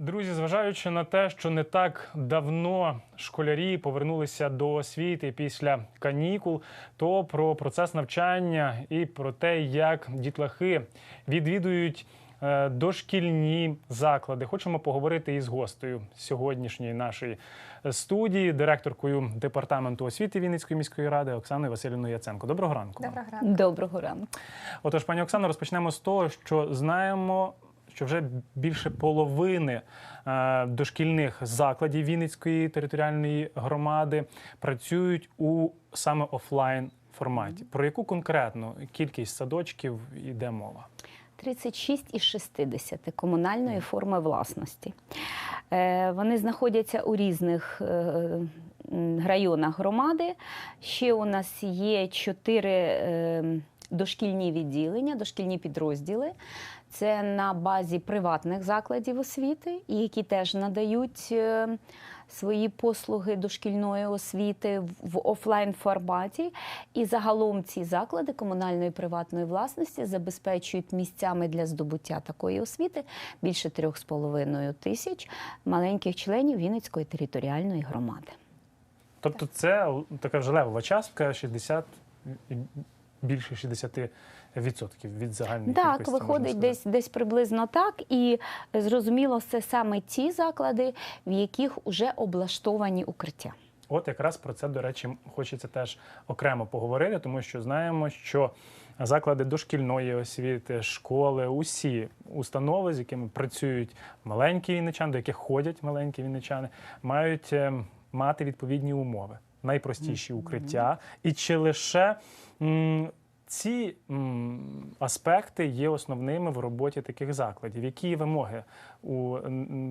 Друзі, зважаючи на те, що не так давно школярі повернулися до освіти після канікул, то про процес навчання і про те, як дітлахи відвідують е, дошкільні заклади, хочемо поговорити із гостею сьогоднішньої нашої студії, директоркою департаменту освіти Вінницької міської ради Оксаною Васильівною Яценко. Доброго ранку. Доброго ранку. Доброго ранку. Отож, пані Оксано, розпочнемо з того, що знаємо, що вже більше половини е, дошкільних закладів Вінницької територіальної громади працюють у саме офлайн форматі. Про яку конкретну кількість садочків йде мова? 36 із 60 комунальної форми власності. Е, Вони знаходяться у різних е, районах громади. Ще у нас є чотири е, дошкільні відділення, дошкільні підрозділи. Це на базі приватних закладів освіти, які теж надають е, свої послуги дошкільної освіти в- офлайн форматі. І загалом ці заклади комунальної приватної власності забезпечують місцями для здобуття такої освіти більше 3,5 тисяч маленьких членів Вінницької територіальної громади. Тобто, це така вже левова частка 60 і більше 60% від загальної Так, кількості, можна виходить десь, десь приблизно так. І е, зрозуміло, це саме ті заклади, в яких вже облаштовані укриття. От якраз про це, до речі, хочеться теж окремо поговорити, тому що знаємо, що заклади дошкільної освіти, школи, усі установи, з якими працюють маленькі вінничани, до яких ходять маленькі вінничани, мають е, мати відповідні умови, найпростіші укриття. І чи лише м, ці м, аспекти є основними в роботі таких закладів. Які вимоги у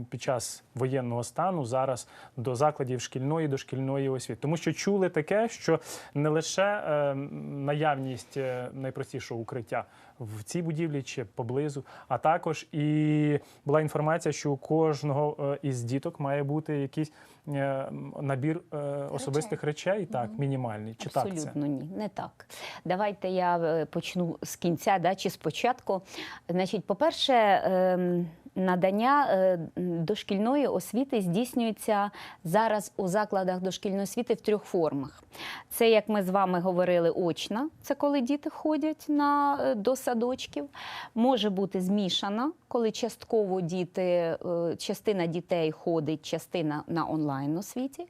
під час воєнного стану зараз до закладів шкільної дошкільної освіти? Тому що чули таке, що не лише е, наявність е, найпростішого укриття в цій будівлі чи поблизу, а також і була інформація, що у кожного е, із діток має бути якийсь е, набір е, особистих речей, так мінімальний. Чи так це? Абсолютно ні, не так. Давайте я е, почну з кінця, да, чи спочатку. Значить, по-перше, ем, надання е, дошкільної освіти здійснюється зараз у закладах дошкільної освіти в трьох формах. Це, як ми з вами говорили, очна, це коли діти ходять на, е, до садочків. Може бути змішана, коли частково діти, е, частина дітей ходить, частина на онлайн освіті,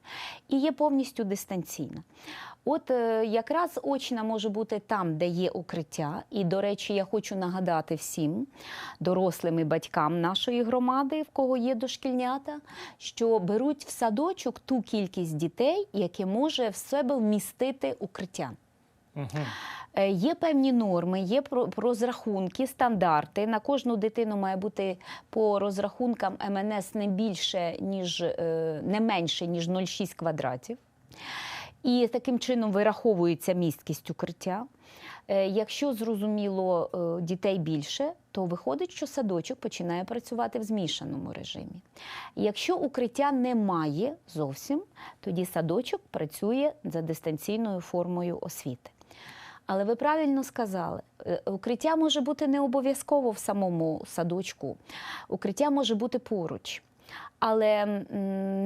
і є повністю дистанційна. От е, якраз очна може бути там, де є укриття. І, до речі, я хочу нагадати всім дорослим і батькам нашої громади, в кого є дошкільнята, що беруть в садочок ту кількість дітей, яке може в себе вмістити укриття. Угу. Е, Є певні норми, є розрахунки, стандарти. На кожну дитину має бути по розрахункам МНС не більше, ніж е, не менше, ніж 0,6 квадратів. І таким чином вираховується місткість укриття. Е, Якщо зрозуміло е, дітей більше, то виходить, що садочок починає працювати в змішаному режимі. Якщо укриття немає зовсім, тоді садочок працює за дистанційною формою освіти. Але ви правильно сказали, е, укриття може бути не обов'язково в самому садочку, укриття може бути поруч. Але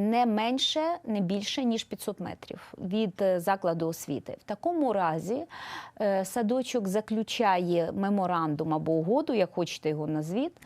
не менше, не більше, ніж 500 метрів від е, закладу освіти. В такому разі е, садочок заключає меморандум або угоду, як хочете його назвіть,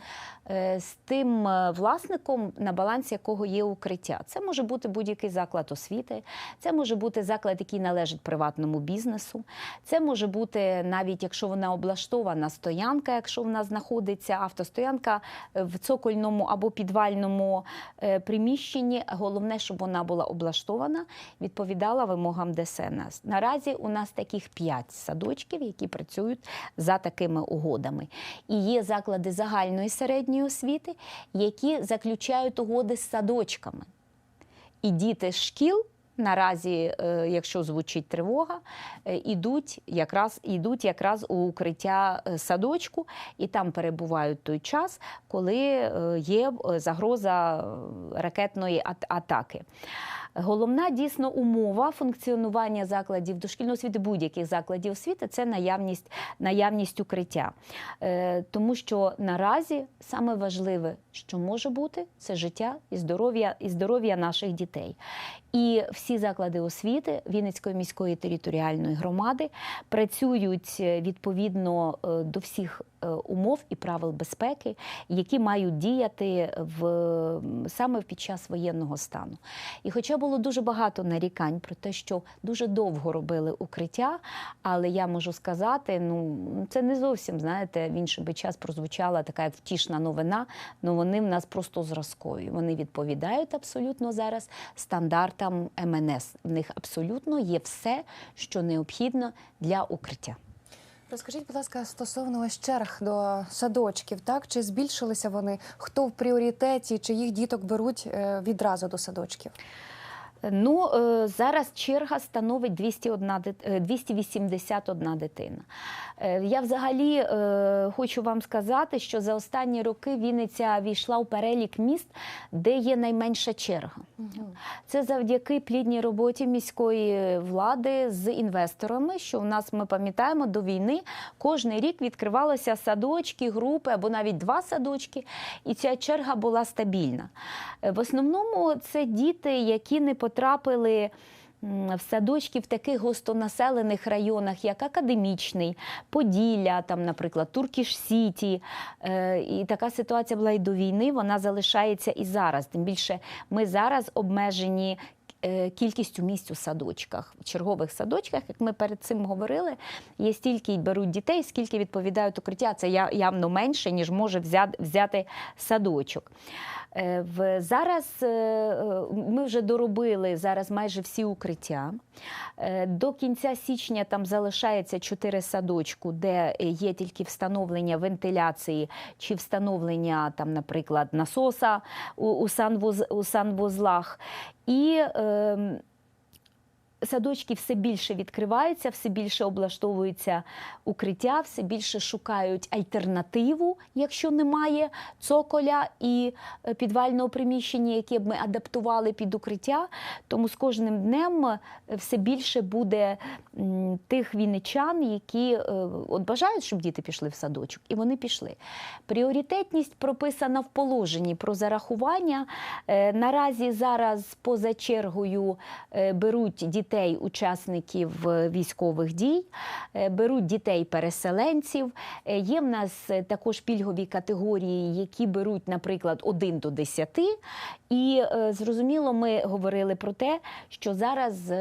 з тим е, власником, на балансі якого є укриття. Це може бути будь-який заклад освіти, це може бути заклад, який належить приватному бізнесу. Це може бути навіть якщо вона облаштована стоянка, якщо вона знаходиться автостоянка е, в цокольному або підвальному е, приміщенні. Головне, щоб вона була облаштована, відповідала вимогам ДСНС. Наразі у нас таких п'ять садочків, які працюють за такими угодами. І є заклади загальної середньої освіти, які заключають угоди з садочками. І діти з шкіл. Наразі, е, якщо звучить тривога, йдуть ідуть якраз, ідуть якраз у укриття е, садочку і там перебувають той час, коли е, є е, загроза е, ракетної атаки. Головна дійсно умова функціонування закладів дошкільної освіти, будь-яких закладів освіти це наявність, наявність укриття. Е, тому що наразі саме важливе, що може бути, це життя і здоров'я, і здоров'я наших дітей. І всі заклади освіти Вінницької міської територіальної громади працюють е, відповідно е, до всіх умов і правил безпеки, які мають діяти в саме під час воєнного стану. І хоча було дуже багато нарікань про те, що дуже довго робили укриття, але я можу сказати, ну це не зовсім знаєте, в інший би час прозвучала така як втішна новина. Ну вони в нас просто зразкові. Вони відповідають абсолютно зараз стандартам МНС. В них абсолютно є все, що необхідно для укриття. Розкажіть, будь ласка, стосовно ось черг до садочків, так чи збільшилися вони? Хто в пріоритеті, чи їх діток беруть е, відразу до садочків? Ну, е, зараз черга становить 201, е, 281 дитина. Е, Я взагалі е, хочу вам сказати, що за останні роки Вінниця війшла у перелік міст, де є найменша черга. Це завдяки плідній роботі міської влади з інвесторами, що у нас ми пам'ятаємо до війни кожний рік відкривалися садочки, групи або навіть два садочки, і ця черга була стабільна. Е, В основному це діти, які не потрапили. В садочки в таких густонаселених районах, як Академічний, Поділля, там, наприклад, Туркіш Сіті. Е, І така ситуація була і до війни, вона залишається і зараз. Тим більше ми зараз обмежені кількістю місць у садочках. В чергових садочках, як ми перед цим говорили, є стільки й беруть дітей, скільки відповідають укриття. Це явно менше, ніж може взяти, садочок. Е, зараз е, е, ми вже доробили зараз майже всі укриття. Е, До кінця січня там залишається чотири садочку, де є тільки встановлення вентиляції чи встановлення, там, наприклад, насоса у санвузлах. І ем, Садочки все більше відкриваються, все більше облаштовуються укриття, все більше шукають альтернативу, якщо немає цоколя і е, підвального приміщення, яке б ми адаптували під укриття. Тому з кожним днем е, все більше буде тих вінничан, які е, от бажають, щоб діти пішли в садочок, і вони пішли. Пріоритетність прописана в положенні про зарахування. Наразі зараз поза чергою беруть дітей учасників е, військових дій, е, беруть дітей-переселенців. Е, Є в нас також пільгові категорії, які беруть, наприклад, 1 до 10. І зрозуміло, ми говорили про те, що зараз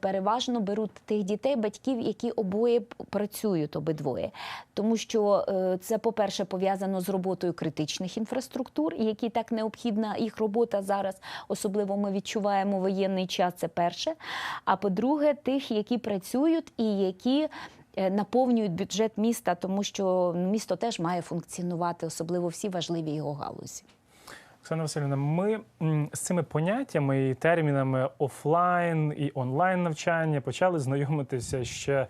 переважно беруть тих дітей, батьків, які обоє працюють обидвоє. Тому що це, по-перше, пов'язано з роботою критичних інфраструктур, які так необхідна їх робота зараз. Особливо ми відчуваємо воєнний час. Це перше. А по-друге, тих, які працюють і які. е, Наповнюють бюджет міста, тому що ну, місто теж має функціонувати, особливо всі важливі його галузі. Оксана Васильівна, ми з цими поняттями і термінами офлайн і онлайн навчання почали знайомитися ще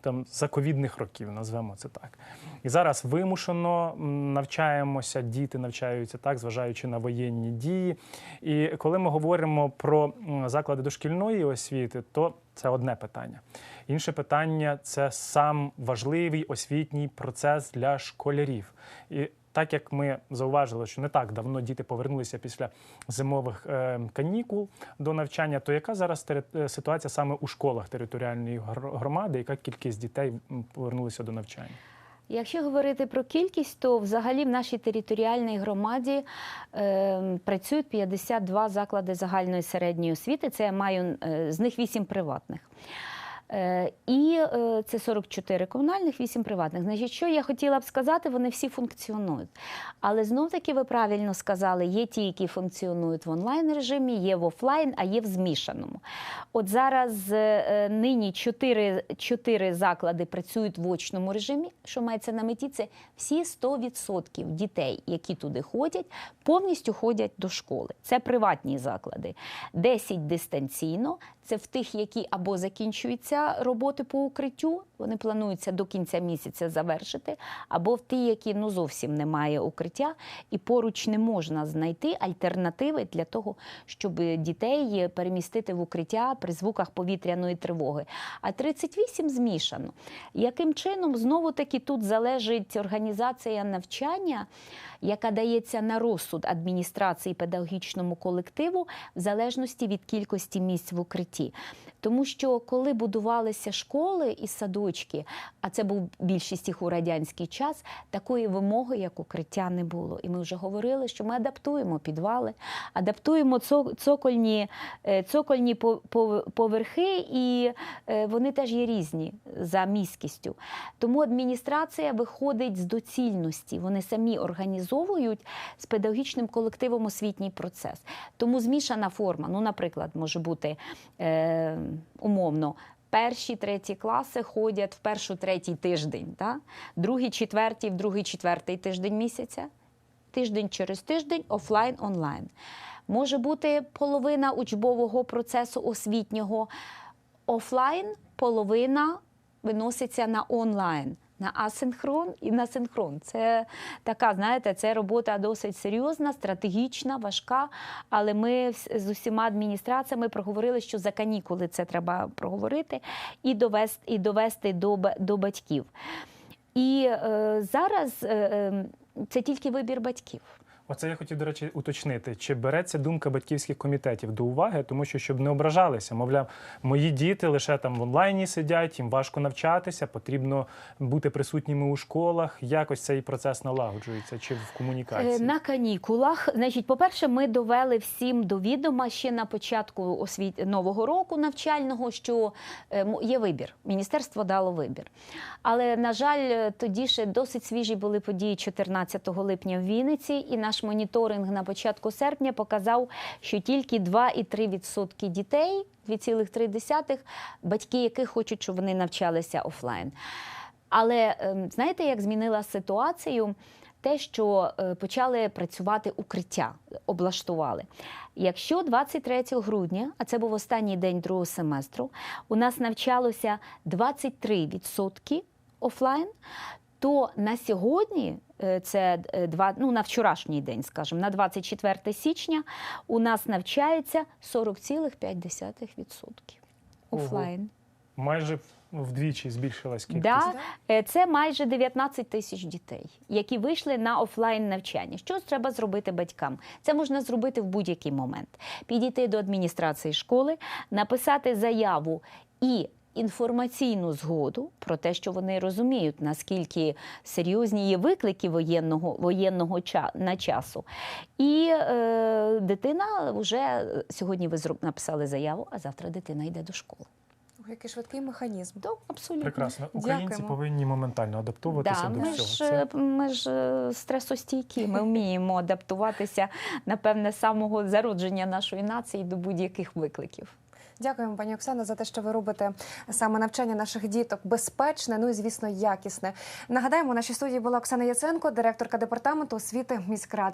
там за ковідних років, назвемо це так. І зараз вимушено навчаємося, діти навчаються так, зважаючи на воєнні дії. І коли ми говоримо про заклади дошкільної освіти, то це одне питання. Інше питання це сам важливий освітній процес для школярів. І так як ми зауважили, що не так давно діти повернулися після зимових е, канікул до навчання, то яка зараз е, ситуація саме у школах територіальної громади? Яка кількість дітей повернулися до навчання? Якщо говорити про кількість, то взагалі в нашій територіальній громаді е, працюють 52 заклади загальної середньої освіти. Це я маю е, з них 8 приватних. Е, І е, це 44 комунальних, 8 приватних. Значить, що я хотіла б сказати, вони всі функціонують. Але знов таки ви правильно сказали, є ті, які функціонують в онлайн режимі, є в офлайн, а є в змішаному. От зараз е, нині 4, 4 заклади працюють в очному режимі. Що мається на меті? Це всі 100% дітей, які туди ходять, повністю ходять до школи. Це приватні заклади. 10 дистанційно. Це в тих, які або закінчуються роботи по укриттю. Вони плануються до кінця місяця завершити, або в ті, які ну зовсім немає укриття, і поруч не можна знайти альтернативи для того, щоб дітей перемістити в укриття при звуках повітряної тривоги. А 38 змішано. Яким чином знову таки тут залежить організація навчання, яка дається на розсуд адміністрації педагогічному колективу в залежності від кількості місць в укритті. Тому що коли будувалися школи і садочки, а це був більшість їх у радянський час, такої вимоги, як укриття, не було. І ми вже говорили, що ми адаптуємо підвали, адаптуємо цокольні, е, цокольні по- по- поверхи, і е, вони теж є різні за міськістю. Тому адміністрація виходить з доцільності. Вони самі організовують з педагогічним колективом освітній процес. Тому змішана форма, ну, наприклад, може бути е, умовно. Перші треті класи ходять в першу третій тиждень, та? другий, четвертій, в другий, четвертий тиждень місяця, тиждень через тиждень, офлайн, онлайн. Може бути половина учбового процесу освітнього офлайн, половина виноситься на онлайн. На асинхрон і на синхрон. Це така, знаєте, це робота досить серйозна, стратегічна, важка. Але ми з усіма адміністраціями проговорили, що за канікули це треба проговорити і довести, і довести до, до батьків. І е, зараз е, е, це тільки вибір батьків. Оце я хотів, до речі, уточнити, чи береться думка батьківських комітетів до уваги, тому що щоб не ображалися, мовляв, мої діти лише там в онлайні сидять, їм важко навчатися, потрібно бути присутніми у школах. Якось цей процес налагоджується чи в Е, комунікації. На канікулах, значить, по-перше, ми довели всім до відома ще на початку освіт... нового року навчального, що е, є вибір. Міністерство дало вибір. Але, на жаль, е, тоді ще досить свіжі були події 14 липня в Вінниці, і наш моніторинг на початку серпня показав, що тільки 2,3% дітей, 2,3 батьки, яких хочуть, щоб вони навчалися офлайн. Але ем, знаєте, як змінила ситуацію? Те, що е, почали працювати укриття, облаштували. Якщо 23 грудня, а це був останній день другого семестру, у нас навчалося 23% офлайн, то на сьогодні, це е, два, ну, на вчорашній день, скажімо, на 24 січня, у нас навчається 40,5% Ого. офлайн. Майже вдвічі збільшилась кількість. Да, е, це майже 19 тисяч дітей, які вийшли на офлайн навчання. Що треба зробити батькам? Це можна зробити в будь-який момент. Підійти до адміністрації школи, написати заяву і. Інформаційну згоду про те, що вони розуміють, наскільки серйозні є виклики воєнного воєнного ча, на часу. І е, дитина вже сьогодні ви зроб- написали заяву, а завтра дитина йде до школи. Який швидкий механізм. То абсолютно Прекрасно. Українці Дякуємо. повинні моментально адаптуватися Да, до ми всього. ж, Це е, ми ж е, стресостійкі, ми вміємо адаптуватися, напевне, з самого зародження нашої нації до будь-яких викликів. Дякуємо, пані Оксано, за те, що ви робите саме навчання наших діток безпечне, ну і звісно, якісне. Нагадаємо, у нашій студії була Оксана Яценко, директорка департаменту освіти міськради.